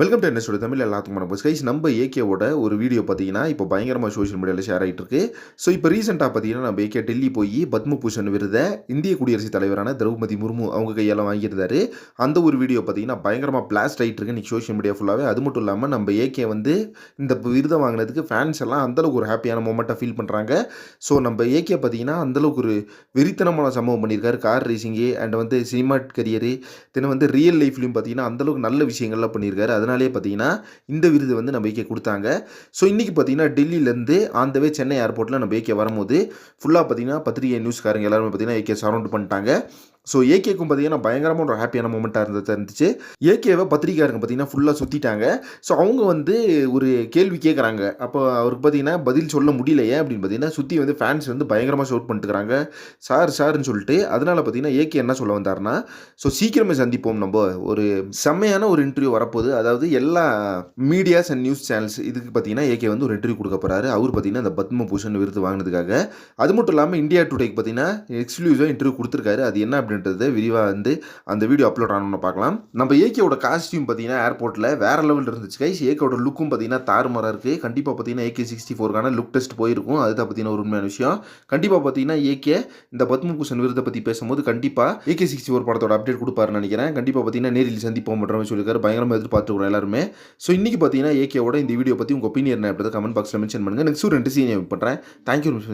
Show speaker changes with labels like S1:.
S1: Welcome to என்ன தமிழ் எல்லாத்துக்கும் வணக்கம். கைஸ் நம்ம ஏகேவோட ஒரு வீடியோ பார்த்தீங்கன்னா இப்போ பயங்கரமாக சோஷியல் மீடியாவில் ஷேர் ஆகிட்டு இருக்கு. ஸோ இப்போ ரீசெண்டாக பார்த்தீங்கன்னா நம்ம ஏகே டெல்லி போய் பத்மபூஷன் விருதை இந்திய குடியரசுத் தலைவரான திரௌபதி முர்மு அவங்க கையால் வாங்கியிருந்தாரு. அந்த ஒரு வீடியோ பார்த்தீங்கன்னா பயங்கரமாக பிளாஸ்ட் ஆகிட்டு இருக்கு. இன்னைக்கு சோஷியல் மீடியா ஃபுல்லாகவே அது மட்டும் இல்லாமல் நம்ம ஏகே வந்து இந்த விருதை வாங்கினதுக்கு ஃபேன்ஸ் எல்லாம் அந்தளவுக்கு ஒரு ஹாப்பியான மூமெண்ட்டாக ஃபீல் பண்ணுறாங்க ஸோ நம்ம ஏகே பார்த்தீங்கன்னா அந்தளவுக்கு ஒரு வெறித்தனமான சம்பவம் பண்ணியிருக்காரு. கார் ரேசிங்கு அண்ட் வந்து சினிமா கரியரு தென் வந்து ரியல் லைஃப்லையும் பார்த்தீங்கன்னா அந்தளவுக்கு நல்ல விஷயங்கள்லாம் பண்ணியிருக்காரு. அதனாலே பார்த்தீங்கன்னா இந்த விருது வந்து நம்ம ஏகே கொடுத்தாங்க. ஸோ இன்றைக்கி பார்த்தீங்கன்னா டெல்லியிலேருந்து ஆந்தவே சென்னை ஏர்போர்ட்டில் நம்ம ஏகே வரும்போது ஃபுல்லாக பார்த்தீங்கன்னா பத்திரிகை நியூஸ்காரங்க எல்லாருமே பார்த்தீங்கன்னா ஏகே சரௌண்ட் பண்ணிட்டாங்க. ஸோ ஏகேக்கும் பார்த்தீங்கன்னா பயங்கரமாக ஒரு ஹாப்பியான மூமெண்ட்டாக இருந்தது இருந்துச்சு. ஏகேவை பத்திரிக்கையாருங்க பார்த்தீங்கன்னா ஃபுல்லாக சுற்றிட்டாங்க ஸோ அவங்க வந்து ஒரு கேள்வி கேட்குறாங்க அப்போ அவருக்கு பார்த்தீங்கன்னா பதில் சொல்ல முடியலையே அப்படின்னு பார்த்தீங்கன்னா சுற்றி வந்து ஃபேன்ஸ் வந்து பயங்கரமாக ஷவுட் பண்ணிட்டுருக்காங்க. சார் சார்னு சொல்லிட்டு அதனால் பார்த்தீங்கன்னா ஏகே என்ன சொல்ல வந்தார்னா ஸோ சீக்கிரமே சந்திப்போம் நம்ம. ஒரு செம்மையான ஒரு இன்டர்வியூ வரப்போகுது. அதாவது எல்லா மீடியாஸ் அண்ட் நியூஸ் சேனல்ஸ் இதுக்கு பார்த்தீங்கன்னா ஏகே வந்து ஒரு இன்டர்வியூ கொடுக்க போகிறாரு அவர் பார்த்தீங்கன்னா அந்த பத்மபூஷன் விருது வாங்கினதுக்காக. அது மட்டும் இல்லாமல் இந்தியா டுடேக்கு பார்த்தீங்கன்னா எக்ஸ்க்ளூசிவாக இன்டர்வியூ கொடுத்துருக்காரு. அது என்ன அப்படின்றத விரிவாக வந்து அந்த வீடியோ அப்லோட் ஆனோம்னு பார்க்கலாம். நம்ம ஏகேவோட காஸ்டியூம் பார்த்தீங்கன்னா ஏர்போர்ட்டில் வேற லெவலில் இருந்துச்சு கைஸ் ஏகேவோட லுக்கும் பார்த்தீங்கன்னா தாறுமாறாக இருக்குது கண்டிப்பாக பார்த்தீங்கன்னா ஏகே சிக்ஸ்டி ஃபோருக்கான லுக் டெஸ்ட் போயிருக்கும். அதுதான் பார்த்தீங்கன்னா ஒரு உண்மையான விஷயம். கண்டிப்பாக பார்த்தீங்கன்னா ஏகே இந்த பத்மபூஷன் விருதை பற்றி பேசும்போது கண்டிப்பாக ஏகே சிக்ஸ்டி ஃபோர் படத்தோட அப்டேட் கொடுப்பாருன்னு நினைக்கிறேன். கண்டிப்பாக பார்த்தீங்கன்னா நேரில் சந்திப்போம் பண்ணுற மாதிரி சொல்லியிருக்காரு. பயங்கரமாக எதிர்பார்த்துக்கிறோம் எல்லாருமே. ஸோ இன்றைக்கி பார்த்தீங்கன்னா ஏகேவோட இந்த வீடியோ பற்றி உங்கள் ஒப்பீனியன் எப்படி கமெண்ட் பாக்ஸில் மென்ஷன் பண்ணுங்கள் நெக்ஸ்ட் ஒரு ரெண்டு சீன் பண்ணுறேன் தேங்க்யூ மிஸ்